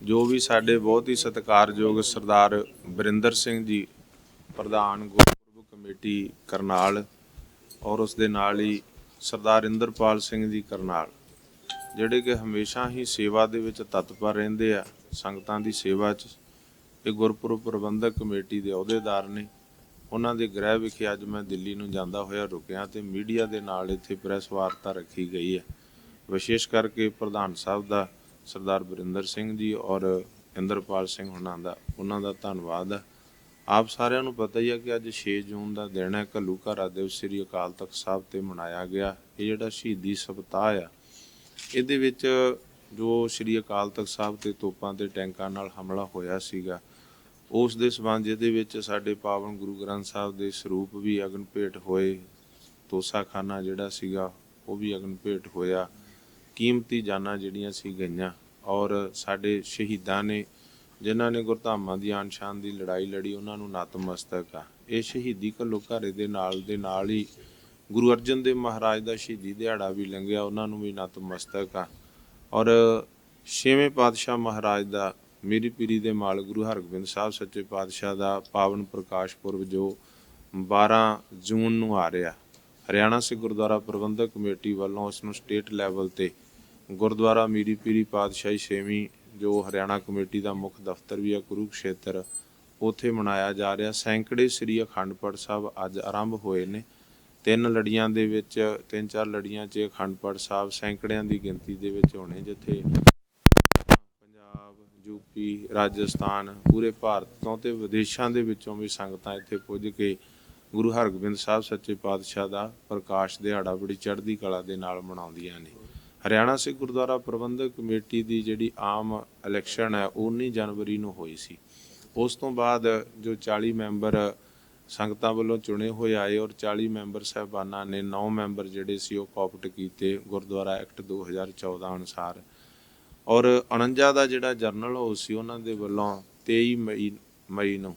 ਜੋ ਵੀ ਸਾਡੇ ਬਹੁਤ ਹੀ ਸਤਿਕਾਰਯੋਗ ਸਰਦਾਰ ਬਰਿੰਦਰ ਸਿੰਘ ਜੀ, ਪ੍ਰਧਾਨ ਗੁਰਪੁਰਬ ਕਮੇਟੀ ਕਰਨਾਲ ਔਰ ਉਸ ਦੇ ਨਾਲ ਹੀ ਸਰਦਾਰ ਇੰਦਰਪਾਲ ਸਿੰਘ ਜੀ ਕਰਨਾਲ, ਜਿਹੜੇ ਕਿ ਹਮੇਸ਼ਾ ਹੀ ਸੇਵਾ ਦੇ ਵਿੱਚ ਤਤਪਰ ਰਹਿੰਦੇ ਆ, ਸੰਗਤਾਂ ਦੀ ਸੇਵਾ 'ਚ। ਇਹ ਗੁਰਪੁਰਬ ਪ੍ਰਬੰਧਕ ਕਮੇਟੀ ਦੇ ਅਹੁਦੇਦਾਰ ਨੇ। ਉਹਨਾਂ ਦੇ ਗ੍ਰਹਿ ਵਿਖੇ ਅੱਜ ਮੈਂ ਦਿੱਲੀ ਨੂੰ ਜਾਂਦਾ ਹੋਇਆ ਰੁਕਿਆ ਤੇ ਮੀਡੀਆ ਦੇ ਨਾਲ ਇੱਥੇ ਪ੍ਰੈਸ ਵਾਰਤਾ ਰੱਖੀ ਗਈ ਹੈ। ਵਿਸ਼ੇਸ਼ ਕਰਕੇ ਪ੍ਰਧਾਨ ਸਾਹਿਬ ਦਾ ਸਰਦਾਰ ਬਰਿੰਦਰ ਸਿੰਘ ਜੀ ਔਰ ਇੰਦਰਪਾਲ ਸਿੰਘ ਹੁਣਾਂ ਦਾ, ਉਹਨਾਂ ਦਾ ਧੰਨਵਾਦ। ਹੈ ਆਪ ਸਾਰਿਆਂ ਨੂੰ ਪਤਾ ਹੀ ਹੈ ਕਿ ਅੱਜ 6 ਜੂਨ ਦਾ ਦਿਨ ਹੈ, ਘੱਲੂ ਘਰਾ ਦਿਵਸ ਸ੍ਰੀ ਅਕਾਲ ਤਖਤ ਸਾਹਿਬ ਤੇ ਮਨਾਇਆ ਗਿਆ। ਇਹ ਜਿਹੜਾ ਸ਼ਹੀਦੀ ਸਪਤਾਹ ਆ, ਇਹਦੇ ਵਿੱਚ ਜੋ ਸ੍ਰੀ ਅਕਾਲ ਤਖਤ ਸਾਹਿਬ ਤੇ ਤੋਪਾਂ ਤੇ ਟੈਂਕਾਂ ਨਾਲ ਹਮਲਾ ਹੋਇਆ ਸੀਗਾ, ਉਸ ਦੇ ਸਬੰਧ ਇਹਦੇ ਵਿੱਚ ਸਾਡੇ ਪਾਵਨ ਗੁਰੂ ਗ੍ਰੰਥ ਸਾਹਿਬ ਦੇ ਸਰੂਪ ਵੀ ਅਗਨ ਭੇਟ ਹੋਏ, ਤੋਸਾਖਾਨਾ ਜਿਹੜਾ ਸੀਗਾ, ਉਹ ਵੀ ਅਗਨ ਭੇਟ ਹੋਇਆ। ਕੀਮਤੀ ਜਾਨਾਂ ਜਿਹੜੀਆਂ ਸੀ ਗਈਆਂ ਔਰ ਸਾਡੇ ਸ਼ਹੀਦਾਂ ਨੇ, ਜਿਨ੍ਹਾਂ ਨੇ ਗੁਰਧਾਮਾਂ ਦੀ ਆਨ ਸ਼ਾਨ ਦੀ ਲੜਾਈ ਲੜੀ, ਉਹਨਾਂ ਨੂੰ ਨਤਮਸਤਕ ਆ। ਇਹ ਸ਼ਹੀਦੀ ਘੱਲੋ ਘਾਰੇ ਦੇ ਨਾਲ ਦੇ ਨਾਲ ਹੀ ਗੁਰੂ ਅਰਜਨ ਦੇਵ ਮਹਾਰਾਜ ਦਾ ਸ਼ਹੀਦੀ ਦਿਹਾੜਾ ਵੀ ਲੰਘਿਆ, ਉਹਨਾਂ ਨੂੰ ਵੀ ਨਤਮਸਤਕ ਆ। ਔਰ ਛੇਵੇਂ ਪਾਤਸ਼ਾਹ ਮਹਾਰਾਜ ਦਾ, ਮੇਰੀ ਪੀਰੀ ਦੇ ਮਾਲ ਗੁਰੂ ਹਰਗੋਬਿੰਦ ਸਾਹਿਬ ਸੱਚੇ ਪਾਤਸ਼ਾਹ ਦਾ ਪਾਵਨ ਪ੍ਰਕਾਸ਼ ਪੁਰਬ ਜੋ 12 ਜੂਨ ਨੂੰ ਆ ਰਿਹਾ। ਹਰਿਆਣਾ ਸਿੱਖ ਗੁਰਦੁਆਰਾ ਪ੍ਰਬੰਧਕ ਕਮੇਟੀ ਵੱਲੋਂ ਉਸ ਨੂੰ ਸਟੇਟ ਲੈਵਲ ਤੇ ਗੁਰਦੁਆਰਾ ਮੀਰੀ ਪੀਰੀ ਪਾਤਸ਼ਾਹੀ ਛੇਵੀਂ, ਜੋ ਹਰਿਆਣਾ ਕਮੇਟੀ ਦਾ ਮੁੱਖ ਦਫ਼ਤਰ ਵੀ ਹੈ, ਕੁਰੂਕਸ਼ੇਤਰ, ਉੱਥੇ ਮਨਾਇਆ ਜਾ ਰਿਹਾ। ਸੈਂਕੜੇ ਸ੍ਰੀ ਅਖੰਡ ਪਾਠ ਸਾਹਿਬ ਅੱਜ ਆਰੰਭ ਹੋਏ ਨੇ। ਤਿੰਨ ਲੜੀਆਂ ਦੇ ਵਿੱਚ, ਤਿੰਨ ਚਾਰ ਲੜੀਆਂ 'ਚ ਅਖੰਡ ਪਾਠ ਸਾਹਿਬ ਸੈਂਕੜਿਆਂ ਦੀ ਗਿਣਤੀ ਦੇ ਵਿੱਚ ਹੋਣੇ, ਜਿੱਥੇ ਪੰਜਾਬ ਯੂਪੀ ਰਾਜਸਥਾਨ, ਪੂਰੇ ਭਾਰਤ ਤੋਂ ਤੇ ਵਿਦੇਸ਼ਾਂ ਦੇ ਵਿੱਚੋਂ ਵੀ ਸੰਗਤਾਂ ਇੱਥੇ ਪੁੱਜ ਕੇ ਗੁਰੂ ਹਰਗੋਬਿੰਦ ਸਾਹਿਬ ਸੱਚੇ ਪਾਤਸ਼ਾਹ ਦਾ ਪ੍ਰਕਾਸ਼ ਦਿਹਾੜਾ ਬੜੀ ਚੜ੍ਹਦੀ ਕਲਾ ਦੇ ਨਾਲ ਮਨਾਉਂਦੀਆਂ ਨੇ। ਹਰਿਆਣਾ ਸਿੱਖ ਗੁਰਦੁਆਰਾ ਪ੍ਰਬੰਧਕ ਕਮੇਟੀ ਦੀ ਜਿਹੜੀ ਆਮ ਇਲੈਕਸ਼ਨ ਹੈ, ਉਹ 19 ਜਨਵਰੀ ਨੂੰ ਹੋਈ ਸੀ। ਉਸ ਤੋਂ ਬਾਅਦ ਜੋ 40 ਮੈਂਬਰ ਸੰਗਤਾਂ ਵੱਲੋਂ ਚੁਣੇ ਹੋਏ ਆਏ ਔਰ 40 ਮੈਂਬਰ ਸਹਿਬਾਨਾਂ ਨੇ 9 ਮੈਂਬਰ ਜਿਹੜੇ ਸੀ, ਉਹ ਕਾਪਟ ਕੀਤੇ ਗੁਰਦੁਆਰਾ ਐਕਟ 2014 ਅਨੁਸਾਰ। ਔਰ 49 ਦਾ ਜਿਹੜਾ ਜਰਨਲ ਹਾਊਸ ਸੀ, ਉਹਨਾਂ ਦੇ ਵੱਲੋਂ 23 ਮਈ ਮਈ ਨੂੰ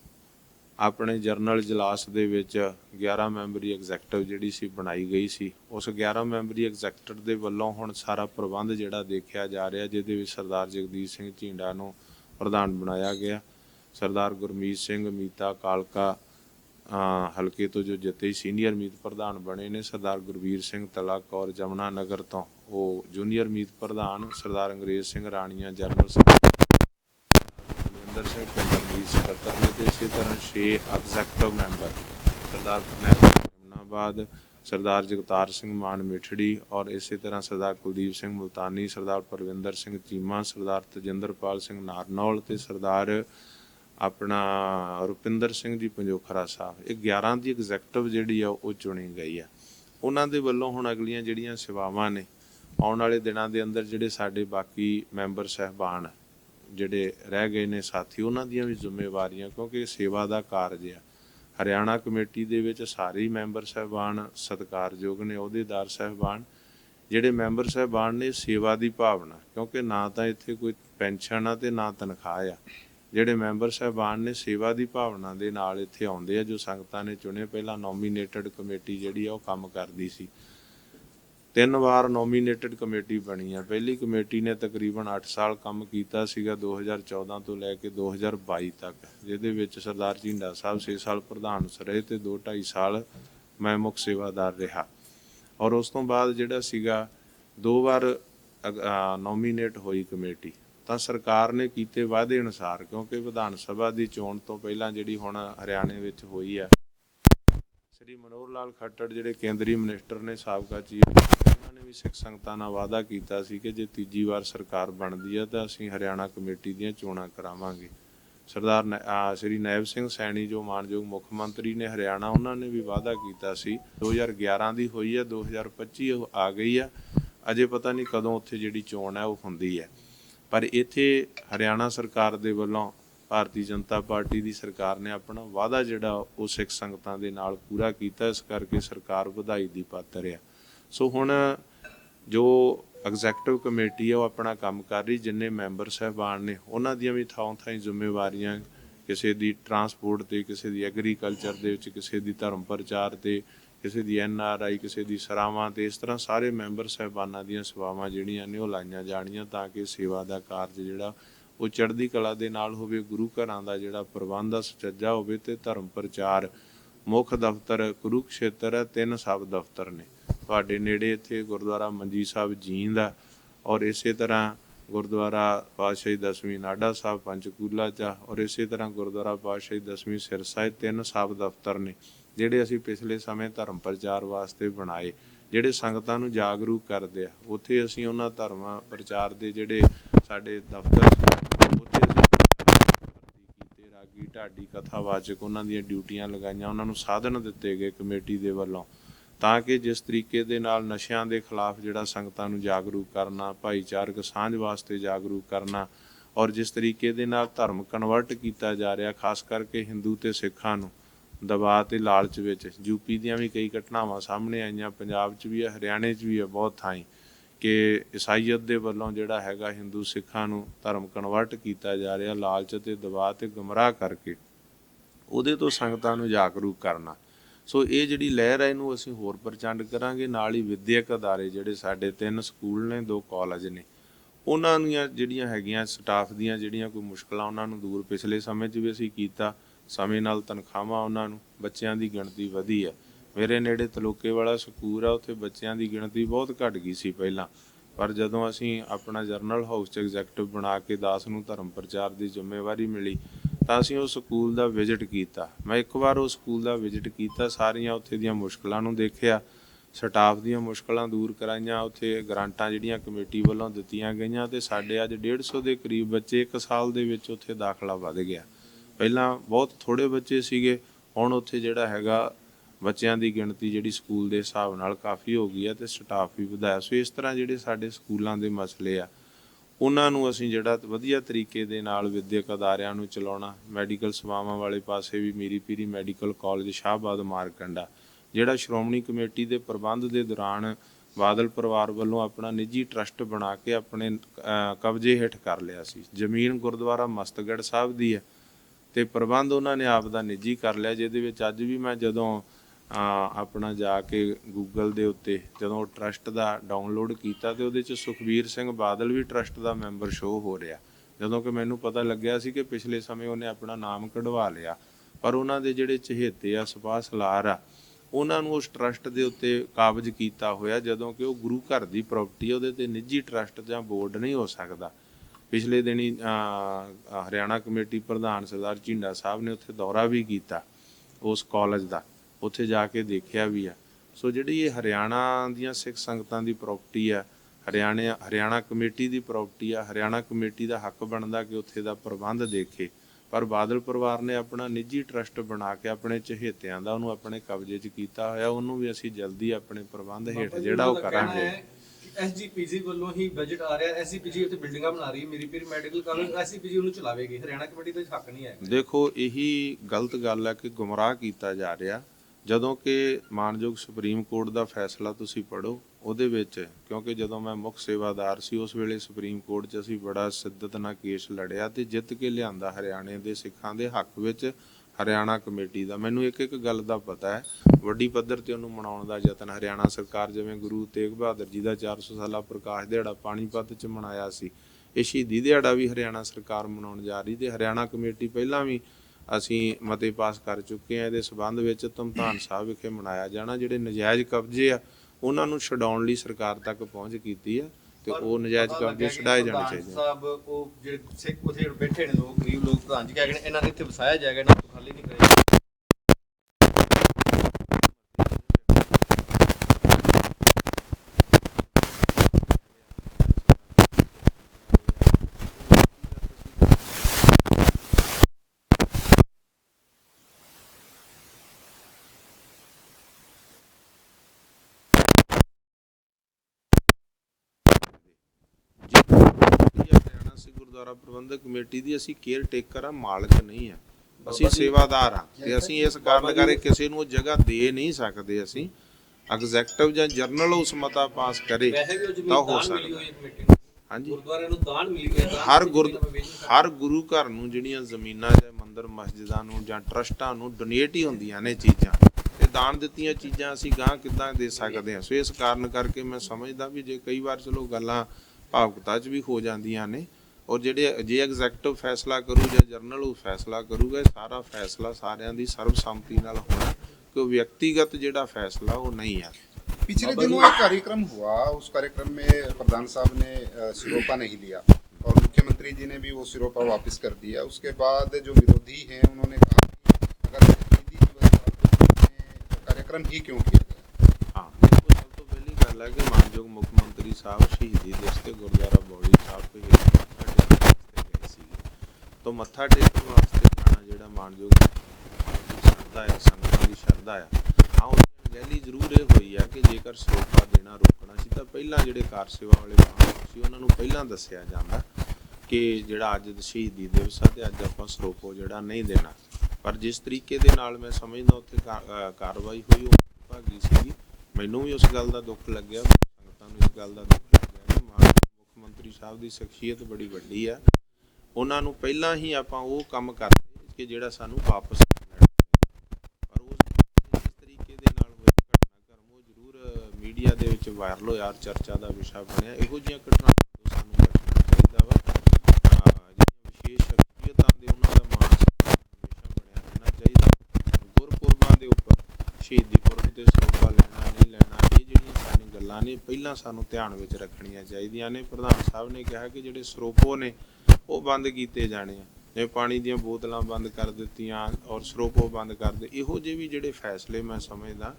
ਆਪਣੇ ਜਰਨਲ ਜਲਾਸ ਦੇ ਵਿੱਚ 11 ਮੈਂਬਰੀ ਐਗਜ਼ੈਕਟਿਵ ਜਿਹੜੀ ਸੀ ਬਣਾਈ ਗਈ ਸੀ। ਉਸ 11 ਮੈਂਬਰੀ ਐਗਜ਼ੈਕਟਿਵ ਦੇ ਵੱਲੋਂ ਹੁਣ ਸਾਰਾ ਪ੍ਰਬੰਧ ਜਿਹੜਾ ਦੇਖਿਆ ਜਾ ਰਿਹਾ, ਜਿਹਦੇ ਵਿੱਚ ਸਰਦਾਰ ਜਗਦੀਪ ਸਿੰਘ ਝੀਂਡਾ ਨੂੰ ਪ੍ਰਧਾਨ ਬਣਾਇਆ ਗਿਆ। ਸਰਦਾਰ ਗੁਰਮੀਤ ਸਿੰਘ, ਮੀਤਾ ਕਾਲਕਾ ਹਲਕੇ ਤੋਂ ਜੋ ਜਿੱਤੇ ਸੀਨੀਅਰ ਮੀਤ ਪ੍ਰਧਾਨ ਬਣੇ ਨੇ, ਸਰਦਾਰ ਗੁਰਵੀਰ ਸਿੰਘ ਤਲਕ ਔਰ ਜਮਨਾ ਨਗਰ ਤੋਂ। ਉਹ ਜੂਨੀਅਰ ਮੀਤ ਪ੍ਰਧਾਨ, ਸਰਦਾਰ ਅੰਗਰੇਜ਼ ਸਿੰਘ ਰਾਣੀਆਂ, ਜਨਰਲ ਬਲਵਿੰਦਰ ਸਿੰਘ ਪਿੰਡਮੀਤ ਸਕੱਤਰ ਤੇ ਇਸੇ ਤਰ੍ਹਾਂ 6 ਐਗਜ਼ੈਕਟਿਵ ਮੈਂਬਰ ਸਰਦਾਰ ਜਮਨਾਬਾਦ ਸਰਦਾਰ ਜਗਤਾਰ ਸਿੰਘ ਮਾਨ ਮਿਠੜੀ ਔਰ ਇਸੇ ਤਰ੍ਹਾਂ ਸਰਦਾਰ ਕੁਲਦੀਪ ਸਿੰਘ ਮੁਲਤਾਨੀ, ਸਰਦਾਰ ਪਰਵਿੰਦਰ ਸਿੰਘ ਚੀਮਾ, ਸਰਦਾਰ ਤਜਿੰਦਰਪਾਲ ਸਿੰਘ ਨਾਰਨੌਲ ਤੇ ਸਰਦਾਰ ਆਪਣਾ ਰੁਪਿੰਦਰ ਸਿੰਘ ਜੀ ਪੰਜੋਖਰਾ ਸਾਹਿਬ। ਇਹ 11 ਦੀ ਐਗਜ਼ੈਕਟਿਵ ਜਿਹੜੀ ਆ ਉਹ ਚੁਣੀ ਗਈ ਆ। ਉਹਨਾਂ ਦੇ ਵੱਲੋਂ ਹੁਣ ਅਗਲੀਆਂ ਜਿਹੜੀਆਂ ਸੇਵਾਵਾਂ ਨੇ, ਆਉਣ ਵਾਲੇ ਦਿਨਾਂ ਦੇ ਅੰਦਰ ਜਿਹੜੇ ਸਾਡੇ ਬਾਕੀ ਮੈਂਬਰ ਸਹਿਬਾਨ ਜਿਹੜੇ ਰਹਿ ਗਏ ਨੇ ਸਾਥੀ, ਉਹਨਾਂ ਦੀਆਂ ਵੀ ਜ਼ਿੰਮੇਵਾਰੀਆਂ, ਕਿਉਂਕਿ ਇਹ ਸੇਵਾ ਦਾ ਕਾਰਜ ਆ। ਹਰਿਆਣਾ ਕਮੇਟੀ ਦੇ ਵਿੱਚ ਸਾਰੇ ਮੈਂਬਰ ਸਹਿਬਾਨ, ਸਤਿਕਾਰਯੋਗ ਨੇ, ਅਹੁਦੇਦਾਰ ਸਹਿਬਾਨ। ਜਿਹੜੇ ਮੈਂਬਰ ਸਹਿਬਾਨ ਨੇ ਸੇਵਾ ਦੀ ਭਾਵਨਾ, ਕਿਉਂਕਿ ਨਾ ਤਾਂ ਇੱਥੇ ਕੋਈ ਪੈਨਸ਼ਨ ਆ ਤੇ ਨਾ ਤਨਖਾਹ ਆ। ਜਿਹੜੇ ਮੈਂਬਰ ਸਹਿਬਾਨ ਨੇ, ਸੇਵਾ ਦੀ ਭਾਵਨਾ ਦੇ ਨਾਲ ਇੱਥੇ ਆਉਂਦੇ ਆ, ਜੋ ਸੰਗਤਾਂ ਨੇ ਚੁਣੇ। ਪਹਿਲਾਂ ਨੋਮੀਨੇਟਡ ਕਮੇਟੀ ਜਿਹੜੀ ਆ, ਉਹ ਕੰਮ ਕਰਦੀ ਸੀ। ਤਿੰਨ ਵਾਰ ਨੋਮੀਨੇਟਡ ਕਮੇਟੀ ਬਣੀ ਆ। ਪਹਿਲੀ ਕਮੇਟੀ ਨੇ ਤਕਰੀਬਨ 8 ਸਾਲ ਕੰਮ ਕੀਤਾ ਸੀਗਾ 2014 ਤੋਂ ਲੈ ਕੇ 2022 ਤੱਕ, ਜਿਹਦੇ ਵਿੱਚ ਸਰਦਾਰ ਝਿੰਡਾ ਸਾਹਿਬ 6 ਸਾਲ ਪ੍ਰਧਾਨ ਰਹੇ ਤੇ 2 2.5 ਸਾਲ ਮੈਂ ਮੁੱਖ ਸੇਵਾਦਾਰ ਰਿਹਾ। ਔਰ ਉਸ ਤੋਂ ਬਾਅਦ ਜਿਹੜਾ ਸੀਗਾ, ਦੋ ਵਾਰ ਨੋਮੀਨੇਟ ਹੋਈ ਕਮੇਟੀ। ਤਾਂ ਸਰਕਾਰ ਨੇ ਕੀਤੇ ਵਾਅਦੇ ਅਨੁਸਾਰ, ਕਿਉਂਕਿ ਵਿਧਾਨ ਸਭਾ ਦੀ ਚੋਣ ਤੋਂ ਪਹਿਲਾਂ ਜਿਹੜੀ ਹੁਣ ਹਰਿਆਣੇ ਵਿੱਚ ਹੋਈ ਆ, ਸ੍ਰੀ ਮਨੋਹਰ ਲਾਲ ਖੱਟੜ, ਜਿਹੜੇ ਕੇਂਦਰੀ ਮਨਿਸਟਰ ਨੇ ਸਾਬਕਾ ਚੀਫ ਵੀ ਸਿੱਖ ਸੰਗਤਾਂ ਨਾਲ ਵਾਅਦਾ ਕੀਤਾ ਸੀ ਕਿ ਜੇ ਤੀਜੀ ਵਾਰ ਸਰਕਾਰ ਬਣਦੀ ਹੈ ਤਾਂ ਅਸੀਂ ਹਰਿਆਣਾ ਕਮੇਟੀ ਦੀਆਂ ਚੋਣਾਂ ਕਰਾਵਾਂਗੇ। ਸਰਦਾਰ ਸ੍ਰੀ ਨਾਇਬ ਸਿੰਘ ਸੈਣੀ ਜੋ ਮਾਨਯੋਗ ਮੁੱਖ ਮੰਤਰੀ ਨੇ ਹਰਿਆਣਾ, ਉਹਨਾਂ ਨੇ ਵੀ ਵਾਅਦਾ ਕੀਤਾ ਸੀ। 2011 ਦੀ ਹੋਈ ਹੈ 2025 ਉਹ ਆ ਗਈ ਆ। ਅਜੇ ਪਤਾ ਨਹੀਂ ਕਦੋਂ ਉੱਥੇ ਜਿਹੜੀ ਚੋਣ ਹੈ ਉਹ ਹੁੰਦੀ ਹੈ ਪਰ ਇੱਥੇ ਹਰਿਆਣਾ ਸਰਕਾਰ ਦੇ ਵੱਲੋਂ ਭਾਰਤੀ ਜਨਤਾ ਪਾਰਟੀ ਦੀ ਸਰਕਾਰ ਨੇ ਆਪਣਾ ਵਾਅਦਾ ਜਿਹੜਾ ਉਹ ਸਿੱਖ ਸੰਗਤਾਂ ਦੇ ਨਾਲ ਪੂਰਾ ਕੀਤਾ, ਇਸ ਕਰਕੇ ਸਰਕਾਰ ਵਧਾਈ ਦੀ ਪਾਤਰ ਆ। ਸੋ ਹੁਣ ਜੋ ਐਗਜ਼ੈਕਟਿਵ ਕਮੇਟੀ ਹੈ ਉਹ ਆਪਣਾ ਕੰਮ ਕਰ ਰਹੀ, ਜਿੰਨੇ ਮੈਂਬਰ ਸਹਿਬਾਨ ਨੇ, ਉਹਨਾਂ ਦੀਆਂ ਵੀ ਥਾਂ ਥਾਂ ਜ਼ਿੰਮੇਵਾਰੀਆਂ, ਕਿਸੇ ਦੀ ਟਰਾਂਸਪੋਰਟ ਤੇ, ਕਿਸੇ ਦੀ ਐਗਰੀਕਲਚਰ ਦੇ ਵਿੱਚ, ਕਿਸੇ ਦੀ ਧਰਮ ਪ੍ਰਚਾਰ ਤੇ, ਕਿਸੇ ਦੀ ਐਨ ਆਰ ਆਈ ਕਿਸੇ ਦੀ ਸਰਾਵਾਂ ਤੇ, ਇਸ ਤਰ੍ਹਾਂ ਸਾਰੇ ਮੈਂਬਰ ਸਹਿਬਾਨਾਂ ਦੀਆਂ ਸੇਵਾਵਾਂ ਜਿਹੜੀਆਂ ਨੇ, ਉਹ ਲਾਈਆਂ ਜਾਣੀਆਂ ਤਾਂ ਕਿ ਸੇਵਾ ਦਾ ਕਾਰਜ ਜਿਹੜਾ, ਉਹ ਚੜ੍ਹਦੀ ਕਲਾ ਦੇ ਨਾਲ ਹੋਵੇ, ਗੁਰੂ ਘਰਾਂ ਦਾ ਜਿਹੜਾ ਪ੍ਰਬੰਧ ਆ, ਸੁਚੱਜਾ ਹੋਵੇ ਤੇ ਧਰਮ ਪ੍ਰਚਾਰ ਮੁੱਖ ਦਫ਼ਤਰ ਕੁਰੂਕਸ਼ੇਤਰ ਹੈ, ਤਿੰਨ ਸਬ ਦਫ਼ਤਰ ਨੇ। ਤੁਹਾਡੇ ਨੇੜੇ ਇੱਥੇ ਗੁਰਦੁਆਰਾ ਮੰਜੀ ਸਾਹਿਬ ਜੀਂਦ ਆ ਔਰ ਇਸੇ ਤਰ੍ਹਾਂ ਗੁਰਦੁਆਰਾ ਪਾਤਸ਼ਾਹੀ ਦਸਵੀਂ ਨਾਡਾ ਸਾਹਿਬ, ਪੰਚਕੂਲਾ ਚ ਆ ਔਰ ਇਸੇ ਤਰ੍ਹਾਂ ਗੁਰਦੁਆਰਾ ਪਾਤਸ਼ਾਹੀ ਦਸਵੀਂ ਸਿਰਸਾ ਇਹ ਤਿੰਨ ਸਬ ਦਫ਼ਤਰ ਨੇ, ਜਿਹੜੇ ਅਸੀਂ ਪਿਛਲੇ ਸਮੇਂ ਧਰਮ ਪ੍ਰਚਾਰ ਵਾਸਤੇ ਬਣਾਏ, ਜਿਹੜੇ ਸੰਗਤਾਂ ਨੂੰ ਜਾਗਰੂਕ ਕਰਦੇ ਆ। ਉੱਥੇ ਅਸੀਂ ਉਹਨਾਂ ਧਰਮਾਂ ਪ੍ਰਚਾਰ ਦੇ ਜਿਹੜੇ ਸਾਡੇ ਦਫ਼ਤਰ ਸੀ, ਉੱਥੇ ਅਸੀਂ ਭਰਤੀ ਕੀਤੇ ਰਾਗੀ ਢਾਡੀ ਕਥਾਵਾਚਕ ਉਹਨਾਂ ਦੀਆਂ ਡਿਊਟੀਆਂ ਲਗਾਈਆਂ, ਉਹਨਾਂ ਨੂੰ ਸਾਧਨ ਦਿੱਤੇ ਗਏ ਕਮੇਟੀ ਦੇ ਵੱਲੋਂ, ਤਾਂ ਕਿ ਜਿਸ ਤਰੀਕੇ ਦੇ ਨਾਲ ਨਸ਼ਿਆਂ ਦੇ ਖਿਲਾਫ ਜਿਹੜਾ ਸੰਗਤਾਂ ਨੂੰ ਜਾਗਰੂਕ ਕਰਨਾ, ਭਾਈਚਾਰਕ ਸਾਂਝ ਵਾਸਤੇ ਜਾਗਰੂਕ ਕਰਨਾ ਔਰ ਜਿਸ ਤਰੀਕੇ ਦੇ ਨਾਲ ਧਰਮ ਕਨਵਰਟ ਕੀਤਾ ਜਾ ਰਿਹਾ, ਖਾਸ ਕਰਕੇ ਹਿੰਦੂ ਤੇ ਸਿੱਖਾਂ ਨੂੰ ਦਬਾਅ ਤੇ ਲਾਲਚ ਵਿੱਚ ਯੂਪੀ ਦੀਆਂ ਵੀ ਕਈ ਘਟਨਾਵਾਂ ਸਾਹਮਣੇ ਆਈਆਂ, ਪੰਜਾਬ 'ਚ ਵੀ ਹੈ, ਹਰਿਆਣੇ 'ਚ ਵੀ ਹੈ, ਬਹੁਤ ਥਾਈਂ। ਕਿ ਈਸਾਈਅਤ ਦੇ ਵੱਲੋਂ ਜਿਹੜਾ ਹੈਗਾ ਹਿੰਦੂ ਸਿੱਖਾਂ ਨੂੰ ਧਰਮ ਕਨਵਰਟ ਕੀਤਾ ਜਾ ਰਿਹਾ, ਲਾਲਚ ਤੇ ਦਬਾਅ ਤੇ ਗਮਰਾਹ ਕਰਕੇ ਉਹਦੇ ਤੋਂ ਸੰਗਤਾਂ ਨੂੰ ਜਾਗਰੂਕ ਕਰਨਾ। ਸੋ ਇਹ ਜਿਹੜੀ ਲਹਿਰ ਹੈ ਇਹਨੂੰ ਅਸੀਂ ਹੋਰ ਪ੍ਰਚੰਡ ਕਰਾਂਗੇ। ਨਾਲ ਹੀ ਵਿਦਿਅਕ ਅਦਾਰੇ ਜਿਹੜੇ ਸਾਡੇ ਤਿੰਨ ਸਕੂਲ ਨੇ, ਦੋ ਕਾਲਜ ਨੇ, ਉਹਨਾਂ ਦੀਆਂ ਜਿਹੜੀਆਂ ਹੈਗੀਆਂ, ਸਟਾਫ ਦੀਆਂ ਜਿਹੜੀਆਂ ਕੋਈ ਮੁਸ਼ਕਲਾਂ ਉਹਨਾਂ ਨੂੰ ਦੂਰ, ਪਿਛਲੇ ਸਮੇਂ 'ਚ ਵੀ ਅਸੀਂ ਕੀਤਾ। ਸਮੇਂ ਨਾਲ ਤਨਖਾਹਾਂ ਉਹਨਾਂ ਨੂੰ, ਬੱਚਿਆਂ ਦੀ ਗਿਣਤੀ ਵਧੀ ਹੈ। ਮੇਰੇ ਨੇੜੇ ਤਲੋਕੇ ਵਾਲਾ ਸਕੂਲ ਆ, ਉੱਥੇ ਬੱਚਿਆਂ ਦੀ ਗਿਣਤੀ ਬਹੁਤ ਘਟ ਗਈ ਸੀ ਪਹਿਲਾਂ। ਪਰ ਜਦੋਂ ਅਸੀਂ ਆਪਣਾ ਜਰਨਲ ਹਾਊਸ ਚ ਐਗਜ਼ੈਕਟਿਵ ਬਣਾ ਕੇ ਦਾਸ ਨੂੰ ਧਰਮ ਪ੍ਰਚਾਰ ਦੀ ਜ਼ਿੰਮੇਵਾਰੀ ਮਿਲੀ, ਤਾਂ ਅਸੀਂ ਉਹ ਸਕੂਲ ਦਾ ਵਿਜ਼ਿਟ ਕੀਤਾ। ਮੈਂ ਇੱਕ ਵਾਰ ਉਹ ਸਕੂਲ ਦਾ ਵਿਜ਼ਿਟ ਕੀਤਾ, ਸਾਰੀਆਂ ਉੱਥੇ ਦੀਆਂ ਮੁਸ਼ਕਲਾਂ ਨੂੰ ਦੇਖਿਆ, ਸਟਾਫ ਦੀਆਂ ਮੁਸ਼ਕਲਾਂ ਦੂਰ ਕਰਾਈਆਂ, ਉੱਥੇ ਗ੍ਰਾਂਟਾਂ ਜਿਹੜੀਆਂ ਕਮੇਟੀ ਵੱਲੋਂ ਦਿੱਤੀਆਂ ਗਈਆਂ ਤੇ ਸਾਡੇ ਅੱਜ 150 ਦੇ ਕਰੀਬ ਬੱਚੇ ਇੱਕ ਸਾਲ ਦੇ ਵਿੱਚ ਉੱਥੇ ਦਾਖਲਾ ਵਧ ਗਿਆ। ਪਹਿਲਾਂ ਬਹੁਤ ਥੋੜੇ ਬੱਚੇ ਸੀਗੇ, ਹੁਣ ਉੱਥੇ ਜਿਹੜਾ ਹੈਗਾ ਬੱਚਿਆਂ ਦੀ ਗਿਣਤੀ ਜਿਹੜੀ ਸਕੂਲ ਦੇ ਹਿਸਾਬ ਨਾਲ ਕਾਫੀ ਹੋ ਗਈ ਹੈ ਤੇ ਸਟਾਫ ਵੀ ਵਧਾਇਆ। ਸੋ ਇਸ ਤਰ੍ਹਾਂ ਜਿਹੜੇ ਸਾਡੇ ਸਕੂਲਾਂ ਦੇ ਮਸਲੇ ਆ, ਉਹਨਾਂ ਨੂੰ ਅਸੀਂ ਜਿਹੜਾ ਵਧੀਆ ਤਰੀਕੇ ਦੇ ਨਾਲ ਵਿਦਿਅਕ ਅਦਾਰਿਆਂ ਨੂੰ ਚਲਾਉਣਾ, ਮੈਡੀਕਲ ਸੇਵਾਵਾਂ ਵਾਲੇ ਪਾਸੇ ਵੀ ਮੀਰੀ ਪੀਰੀ ਮੈਡੀਕਲ ਕਾਲਜ ਸ਼ਾਹਬਾਦ ਮਾਰਕੰਡਾ, ਜਿਹੜਾ ਸ਼੍ਰੋਮਣੀ ਕਮੇਟੀ ਦੇ ਪ੍ਰਬੰਧ ਦੇ ਦੌਰਾਨ ਬਾਦਲ ਪਰਿਵਾਰ ਵੱਲੋਂ ਆਪਣਾ ਨਿੱਜੀ ਟਰਸਟ ਬਣਾ ਕੇ ਆਪਣੇ ਕਬਜ਼ੇ ਹੇਠ ਕਰ ਲਿਆ ਸੀ। ਜ਼ਮੀਨ ਗੁਰਦੁਆਰਾ ਮਸਤਗੜ ਸਾਹਿਬ ਦੀ ਹੈ ਤੇ ਪ੍ਰਬੰਧ ਉਹਨਾਂ ਨੇ ਆਪ ਦਾ ਨਿੱਜੀ ਕਰ ਲਿਆ, ਜਿਹਦੇ ਵਿੱਚ ਅੱਜ ਵੀ ਮੈਂ ਜਦੋਂ ਆਪਣਾ ਜਾ ਕੇ ਗੂਗਲ ਦੇ ਉੱਤੇ ਜਦੋਂ ਟਰਸਟ ਦਾ ਡਾਊਨਲੋਡ ਕੀਤਾ ਤੇ ਉਹਦੇ 'ਚ ਸੁਖਬੀਰ ਸਿੰਘ ਬਾਦਲ ਵੀ ਟਰਸਟ ਦਾ ਮੈਂਬਰ ਸ਼ੋ ਹੋ ਰਿਹਾ। ਜਦੋਂ ਕਿ ਮੈਨੂੰ ਪਤਾ ਲੱਗਿਆ ਸੀ ਕਿ ਪਿਛਲੇ ਸਮੇਂ ਉਹਨੇ ਆਪਣਾ ਨਾਮ ਕਢਵਾ ਲਿਆ, ਪਰ ਉਹਨਾਂ ਦੇ ਜਿਹੜੇ ਚਹੇਤੇ ਆ ਸਪਾ ਸਲਾਰ ਆ, ਉਹਨਾਂ ਨੂੰ ਉਸ ਟਰਸਟ ਦੇ ਉੱਤੇ ਕਾਬਜ਼ ਕੀਤਾ ਹੋਇਆ ਜਦੋਂ ਕਿ ਉਹ ਗੁਰੂ ਘਰ ਦੀ ਪ੍ਰਾਪਰਟੀ ਉਹਦੇ ਤੇ ਨਿੱਜੀ ਟਰਸਟ ਜਾਂ ਬੋਰਡ ਨਹੀਂ ਹੋ ਸਕਦਾ। ਪਿਛਲੇ ਦਿਨੀ ਹਰਿਆਣਾ ਕਮੇਟੀ ਪ੍ਰਧਾਨ ਸਰਦਾਰ ਝਿੰਡਾ ਸਾਹਿਬ ਨੇ ਉੱਥੇ ਦੌਰਾ ਵੀ ਕੀਤਾ ਉਸ ਕਾਲਜ ਦਾ। ਉੱਥੇ ਜਾ ਕੇ ਦੇਖਿਆ ਵੀ ਆ। ਸੋ ਜਿਹੜੀ ਇਹ ਹਰਿਆਣਾ ਦੀਆਂ ਸਿੱਖ ਸੰਗਤਾਂ ਦੀ ਪ੍ਰਾਪਰਟੀ ਆ ਹਰਿਆਣੇ ਹਰਿਆਣਾ ਕਮੇਟੀ ਦੀ ਪ੍ਰਾਪਰਟੀ ਆ ਹਰਿਆਣਾ ਕਮੇਟੀ ਦਾ ਹੱਕ ਬਣਦਾ ਕਿ ਉੱਥੇ ਦਾ ਪ੍ਰਬੰਧ ਦੇਖੇ। ਪਰ ਬਾਦਲ ਪਰਿਵਾਰ ਨੇ ਆਪਣਾ ਨਿੱਜੀ ਟਰਸਟ ਬਣਾ ਕੇ ਆਪਣੇ ਚਹੇਤਿਆਂ ਦਾ ਉਹਨੂੰ ਆਪਣੇ ਕਬਜ਼ੇ 'ਚ ਕੀਤਾ ਹੋਇਆ। ਉਹਨੂੰ ਵੀ ਅਸੀਂ ਜਲਦੀ ਆਪਣੇ ਪ੍ਰਬੰਧ ਹੇਠ ਜਿਹੜਾ ਉਹ ਕਰਾਂਗੇ। ਐਸਜੀਪੀਜੀ ਵੱਲੋਂ ਹੀ ਬਜਟ ਆ ਰਿਹਾ। ਐਸਜੀਪੀਜੀ ਉੱਥੇ ਬਿਲਡਿੰਗਾਂ ਬਣਾ ਰਹੀ ਹੈ। ਮੇਰੀ ਪੀਰ ਮੈਡੀਕਲ ਕਾਲਜ ਐਸਜੀਪੀਜੀ ਉਹਨੂੰ ਚਲਾਵੇਗੀ। ਹਰਿਆਣਾ ਕਮੇਟੀ ਦਾ ਹੱਕ ਨਹੀਂ ਹੈ। ਦੇਖੋ ਇਹੀ ਗਲਤ ਗੱਲ ਹੈ ਕਿ ਗੁੰਮਰਾਹ ਕੀਤਾ ਜਾ ਰਿਹਾ। ਜਦੋਂ ਕਿ ਮਾਨਯੋਗ ਸੁਪਰੀਮ ਕੋਰਟ ਦਾ ਫੈਸਲਾ ਤੁਸੀਂ ਪੜੋ ਉਹਦੇ ਵਿੱਚ, ਕਿਉਂਕਿ ਜਦੋਂ ਮੈਂ ਮੁੱਖ ਸੇਵਾਦਾਰ ਸੀ, ਉਸ ਵੇਲੇ ਸੁਪਰੀਮ ਕੋਰਟ 'ਚ ਅਸੀਂ ਬੜਾ ਸਿੱਧਤ ਨਾਲ ਕੇਸ ਲੜਿਆ ਤੇ ਜਿੱਤ ਕੇ ਲਿਆਂਦਾ ਹਰਿਆਣੇ ਦੇ ਸਿੱਖਾਂ ਦੇ ਹੱਕ ਵਿੱਚ ਹਰਿਆਣਾ ਕਮੇਟੀ ਦਾ। ਮੈਨੂੰ ਇੱਕ ਇੱਕ ਗੱਲ ਦਾ ਪਤਾ ਹੈ। ਵੱਡੀ ਪੱਧਰ ਤੇ ਉਹਨੂੰ ਮਨਾਉਣ ਦਾ ਯਤਨ ਹਰਿਆਣਾ ਸਰਕਾਰ ਜਿਵੇਂ ਗੁਰੂ ਤੇਗ ਬਹਾਦਰ ਜੀ ਦਾ 400 ਸਾਲਾ ਪ੍ਰਕਾਸ਼ ਦਿਹਾੜਾ ਪਾਣੀਪਤ 'ਚ ਮਨਾਇਆ ਸੀ, ਇਹ ਸ਼ਹੀਦੀ ਦਿਹਾੜਾ ਵੀ ਹਰਿਆਣਾ ਸਰਕਾਰ ਮਨਾਉਣ ਜਾ ਰਹੀ ਤੇ ਹਰਿਆਣਾ ਕਮੇਟੀ ਪਹਿਲਾਂ ਵੀ ਅਸੀਂ ਮਤੇ ਪਾਸ ਕਰ ਚੁੱਕੇ ਆ ਇਹਦੇ ਸਬੰਧ ਵਿੱਚ ਧਮਧਾਨ ਸਾਹਿਬ ਵਿਖੇ ਮਨਾਇਆ ਜਾਣਾ ਜਿਹੜੇ ਨਜਾਇਜ਼ ਕਬਜ਼ੇ ਆ ਉਹਨਾਂ ਨੂੰ ਛਡਾਉਣ ਲਈ ਸਰਕਾਰ ਤੱਕ ਪਹੁੰਚ ਕੀਤੀ ਆ ਤੇ ਉਹ ਨਜਾਇਜ਼ ਕਬਜ਼ੇ ਛਡਾਏ ਜਾਣੇ ਚਾਹੀਦੇ ਆ। ਸਾਹਿਬ ਉਹ ਜਿਹੜੇ ਸਿੱਖ ਉੱਥੇ ਬੈਠੇ ਨੇ ਲੋਕ ਗਰੀਬ ਲੋਕ ਪ੍ਰਧਾਨ ਜੀ ਕਹਿ ਗਏ ਨੇ ਇਹਨਾਂ ਨੇ ਇੱਥੇ ਵਸਾਇਆ ਜਾਏਗਾ ਨੂੰ ਖਾਲੀ ਨਹੀਂ ਕਰੇਗਾ ਜੀ ਹਰਿਆਣਾ ਸਿੱਖ ਗੁਰਦੁਆਰਾ ਪ੍ਰਬੰਧਕ ਕਮੇਟੀ ਦੀ ਅਸੀਂ ਕੇਅਰ ਟੇਕਰ ਆ ਮਾਲਕ ਨਹੀਂ ਆ। ਅਸੀਂ ਸੇਵਾਦਾਰ ਆ ਤੇ ਅਸੀਂ ਇਸ ਕਾਰਨ ਕਰਕੇ ਕਿਸੇ ਨੂੰ ਉਹ ਜਗ੍ਹਾ ਦੇ ਨਹੀਂ ਸਕਦੇ ਅਸੀਂ। ਐਗਜ਼ੈਕਟਿਵ ਜਾਂ ਜਰਨਲ ਉਸ ਮਤਾ ਪਾਸ ਕਰੇ ਤਾਂ ਹੋ ਸਕਦਾ। ਹਾਂਜੀ। ਗੁਰਦੁਆਰੇ ਨੂੰ ਦਾਨ ਮਿਲੀ ਦਾਨ ਹਰ ਗੁਰ। ਹਰ ਗੁਰੂ ਘਰ ਨੂੰ ਜਿਹੜੀਆਂ ਜ਼ਮੀਨਾਂ ਜਾਂ ਮੰਦਿਰ ਮਸਜਿਦਾਂ ਨੂੰ ਜਾਂ ਟਰਸਟਾਂ ਨੂੰ ਡੋਨੇਟ ਹੀ ਹੁੰਦੀਆਂ ਨੇ ਚੀਜ਼ਾਂ। ਤੇ ਦਾਨ ਦਿੱਤੀਆਂ ਚੀਜ਼ਾਂ ਅਸੀਂ ਗਾਂ ਕਿੱਦਾਂ ਦੇ ਸਕਦੇ ਹਾਂ? ਸੋ ਇਸ ਕਾਰਨ ਕਰਕੇ ਮੈਂ ਸਮਝਦਾ ਵੀ ਜੇ ਕਈ ਵਾਰ ਚਲੋ ਗੱਲਾਂ ਭਾਵੁਕਤਾ 'ਚ ਵੀ ਹੋ ਜਾਂਦੀਆਂ ਨੇ ਔਰ ਜਿਹੜੇ ਜੇ ਐਗਜ਼ੈਕਟਿਵ ਫੈਸਲਾ ਕਰੂ ਜਾਂ ਜਰਨਲ ਉਹ ਫੈਸਲਾ ਕਰੂਗਾ ਇਹ ਸਾਰਾ ਫੈਸਲਾ ਸਾਰਿਆਂ ਦੀ ਸਰਬਸੰਮਤੀ ਨਾਲ ਹੋਣਾ ਕਿ ਉਹ ਵਿਅਕਤੀਗਤ ਜਿਹੜਾ ਫੈਸਲਾ ਉਹ ਨਹੀਂ ਹੈ पिछले दिनों एक कार्यक्रम हुआ उस कार्यक्रम में प्रधान साहब ने अ, सिरोपा नहीं लिया और मुख्यमंत्री जी ने भी वो सिरोपा वापस कर दिया उसके बाद जो विरोधी हैं उन्होंने कहा कि अगर शहीदी दिवस था तो उसमें कार्यक्रम ही क्यों किया गया ਹਾਂ ਦੇਖੋ ਸਭ ਤੋਂ ਪਹਿਲੀ ਗੱਲ ਹੈ ਕਿ ਮਾਨਯੋਗ ਮੁੱਖ ਮੰਤਰੀ ਸਾਹਿਬ ਸ਼ਹੀਦੀ ਦਿਵਸ ਤੇ ਗੁਰਦੁਆਰਾ ਬੌੜੀ ਤੋਂ ਮੱਥਾ ਟੇਕਣ ਵਾਸਤੇ ਜਾਣਾ ਜਿਹੜਾ ਮਾਨਯੋਗ ਸ਼ਰਧਾ ਹੈ, ਸੰਗਤਾਂ ਦੀ ਸ਼ਰਧਾ ਹੈ ਹਾਂ ਉਹ ਅਣਗਹਿਲੀ ਜ਼ਰੂਰ ਇਹ ਹੋਈ ਆ ਕਿ ਜੇਕਰ ਸਰੋਪਾ ਦੇਣਾ ਰੋਕਣਾ ਸੀ, ਤਾਂ ਪਹਿਲਾਂ ਜਿਹੜੇ ਕਾਰ ਸੇਵਾ ਵਾਲੇ ਵਾਹਨ ਸੀ, ਉਹਨਾਂ ਨੂੰ ਪਹਿਲਾਂ ਦੱਸਿਆ ਜਾਂਦਾ ਕਿ ਜਿਹੜਾ ਅੱਜ ਸ਼ਹੀਦੀ ਦਿਵਸ ਆ ਤੇ ਅੱਜ ਆਪਾਂ ਸਰੋਪੋ ਜਿਹੜਾ ਨਹੀਂ ਦੇਣਾ। ਪਰ ਜਿਸ ਤਰੀਕੇ ਦੇ ਨਾਲ ਮੈਂ ਸਮਝਦਾ ਉੱਥੇ ਕਾਰਵਾਈ ਹੋਈ, ਉਹ ਭਾਗੀ ਸੀਗੀ। ਮੈਨੂੰ ਵੀ ਉਸ ਗੱਲ ਦਾ ਦੁੱਖ ਲੱਗਿਆ, ਸੰਗਤਾਂ ਨੂੰ ਇਸ ਗੱਲ ਦਾ ਦੁੱਖ ਲੱਗਿਆ ਕਿ ਮਾਨਯੋਗ ਮੁੱਖ ਮੰਤਰੀ ਸਾਹਿਬ ਦੀ ਸ਼ਖਸੀਅਤ ਬੜੀ ਵੱਡੀ ਆ। ਉਹਨਾਂ ਨੂੰ ਪਹਿਲਾਂ ਹੀ ਆਪਾਂ ਉਹ ਕੰਮ ਕਰਦੇ ਕਿ ਜਿਹੜਾ ਸਾਨੂੰ ਵਾਪਸ ਲੈਣਾ ਪਰ ਉਸ ਜਿਸ ਤਰੀਕੇ ਦੇ ਨਾਲ ਹੋਈ ਘਟਨਾਕ੍ਰਮ ਉਹ ਜ਼ਰੂਰ ਮੀਡੀਆ ਦੇ ਵਿੱਚ ਵਾਇਰਲ ਹੋਇਆ ਚਰਚਾ ਦਾ ਵਿਸ਼ਾ ਬਣਿਆ। ਇਹੋ ਜਿਹੀਆਂ ਘਟਨਾਵਾਂ ਤੋਂ ਸਾਨੂੰ ਬਚਣਾ ਚਾਹੀਦਾ ਵਾ। ਜਿਹੜੀਆਂ ਵਿਸ਼ੇਸ਼ ਸ਼ਖਸੀਅਤਾਂ ਦੇ ਉਹਨਾਂ ਦਾ ਮਾਣ ਹਮੇਸ਼ਾ ਬਣਿਆ ਰਹਿਣਾ ਚਾਹੀਦਾ। ਗੁਰਪੁਰਬਾਂ ਦੇ ਉੱਪਰ, ਸ਼ਹੀਦੀ ਪੁਰਬ ਤੇ ਸਰੋਪਾ ਲੈਣਾ ਨਹੀਂ ਲੈਣਾ, ਇਹ ਜਿਹੜੀਆਂ ਸਾਡੀਆਂ ਗੱਲਾਂ ਨੇ, ਪਹਿਲਾਂ ਸਾਨੂੰ ਧਿਆਨ ਵਿੱਚ ਰੱਖਣੀਆਂ ਚਾਹੀਦੀਆਂ ਨੇ। ਪ੍ਰਧਾਨ ਸਾਹਿਬ ਨੇ ਕਿਹਾ ਕਿ ਜਿਹੜੇ ਸਰੋਪੋ ਨੇ ਉਹ ਬੰਦ ਕੀਤੇ ਜਾਣੇ ਆ। ਜਿਵੇਂ ਪਾਣੀ ਦੀਆਂ ਬੋਤਲਾਂ ਬੰਦ ਕਰ ਦਿੱਤੀਆਂ ਔਰ ਸਰੋਪੋ ਬੰਦ ਕਰ ਦੇ ਇਹੋ ਜਿਹੇ ਵੀ ਜਿਹੜੇ ਫੈਸਲੇ ਮੈਂ ਸਮਝਦਾ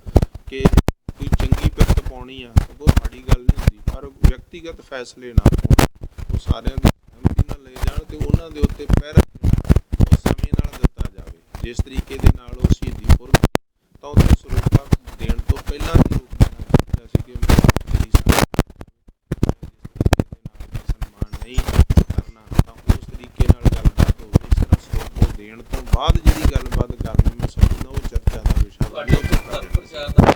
ਕਿ ਕੋਈ ਚੰਗੀ ਪਿੱਤ ਪਾਉਣੀ ਆ ਉਹ ਬਹੁਤ ਮਾੜੀ ਗੱਲ ਨਹੀਂ ਹੁੰਦੀ। ਪਰ ਵਿਅਕਤੀਗਤ ਫੈਸਲੇ ਨਾ ਹੋਣ, ਉਹ ਸਾਰਿਆਂ ਦੀ ਸਹਿਮਤੀ ਨਾਲ ਲਏ ਜਾਣ ਤੇ ਉਹਨਾਂ ਦੇ ਉੱਤੇ ਪਹਿਰਾ ਜਿਹੜਾ ਉਹ ਸਮੇਂ ਨਾਲ ਦਿੱਤਾ ਜਾਵੇ ਜਿਸ ਤਰੀਕੇ ਦੇ ਨਾਲ ਉਹ ਸ਼ਹੀਦੀ ਪੁਰਬ ਸੀ, ਤਾਂ ਉੱਥੇ ਸਰੋਪਾ ਦੇਣ ਤੋਂ ਪਹਿਲਾਂ ਹੀ ਰੋਕ ਦੇਣਾ ਚਾਹੀਦਾ ਸੀ ਕਿ ਮੇਰੀ ਸਨਮਾਨ ਨਹੀਂ ਕਰਨਾ ਤਾਂ ਉਸ ਤਰੀਕੇ ਨਾਲ ਗੱਲਬਾਤ ਹੋਵੇ ਇਸ ਤਰ੍ਹਾਂ ਸਰੋਪੋ ਦੇਣ ਤੋਂ ਬਾਅਦ ਜਿਹੜੀ ਗੱਲਬਾਤ ਕਰਨੀ ਮੈਂ ਸਮਝਦਾ ਉਹ ਚਰਚਾ ਦਾ ਵਿਸ਼ਾ ਤੁਹਾਡੇ ਬਣ ਉੱਤੇ ਘਰ ਪ੍ਰਚਾਰ ਦਾ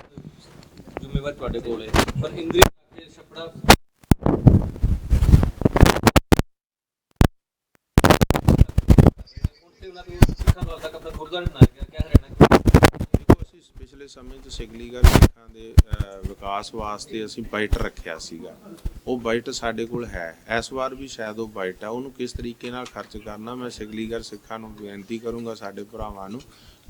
ਜ਼ਿੰਮੇਵਾਰ ਤੁਹਾਡੇ ਕੋਲ ਹੈ। ਪਰ ਇੰਦਰੀ ਕੇ ਛਪੜਾ ਪਿਛਲੇ ਸਮੇਂ 'ਚ ਸਿਗਲੀਗਰ ਸਿੱਖਾਂ ਦੇ ਵਿਕਾਸ ਵਾਸਤੇ ਅਸੀਂ ਬਾਈਟ ਰੱਖਿਆ ਸੀਗਾ। ਉਹ ਬਾਈਟ ਸਾਡੇ ਕੋਲ ਹੈ। ਇਸ ਵਾਰ ਵੀ ਸ਼ਾਇਦ ਉਹ ਬਾਈਟ ਆ। ਉਹਨੂੰ ਕਿਸ ਤਰੀਕੇ ਨਾਲ ਖਰਚ ਕਰਨਾ, ਮੈਂ ਸਿਗਲੀਗਰ ਸਿੱਖਾਂ ਨੂੰ ਬੇਨਤੀ ਕਰੂੰਗਾ ਸਾਡੇ ਭਰਾਵਾਂ ਨੂੰ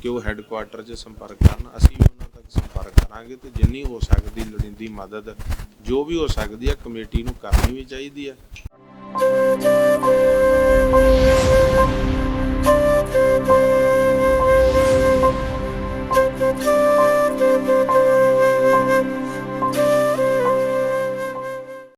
ਕਿ ਉਹ ਹੈੱਡਕੁਆਟਰ 'ਚ ਸੰਪਰਕ ਕਰਨ। ਅਸੀਂ ਉਹਨਾਂ ਸੰਪਰਕ ਕਰਾਂਗੇ ਤੇ ਜਿੰਨੀ ਹੋ ਸਕਦੀ ਲੋੜੀਂਦੀ ਮਦਦ ਜੋ ਵੀ ਹੋ ਸਕਦੀ ਹੈ ਕਮੇਟੀ ਨੂੰ ਕਰਨੀ ਵੀ ਚਾਹੀਦੀ ਹੈ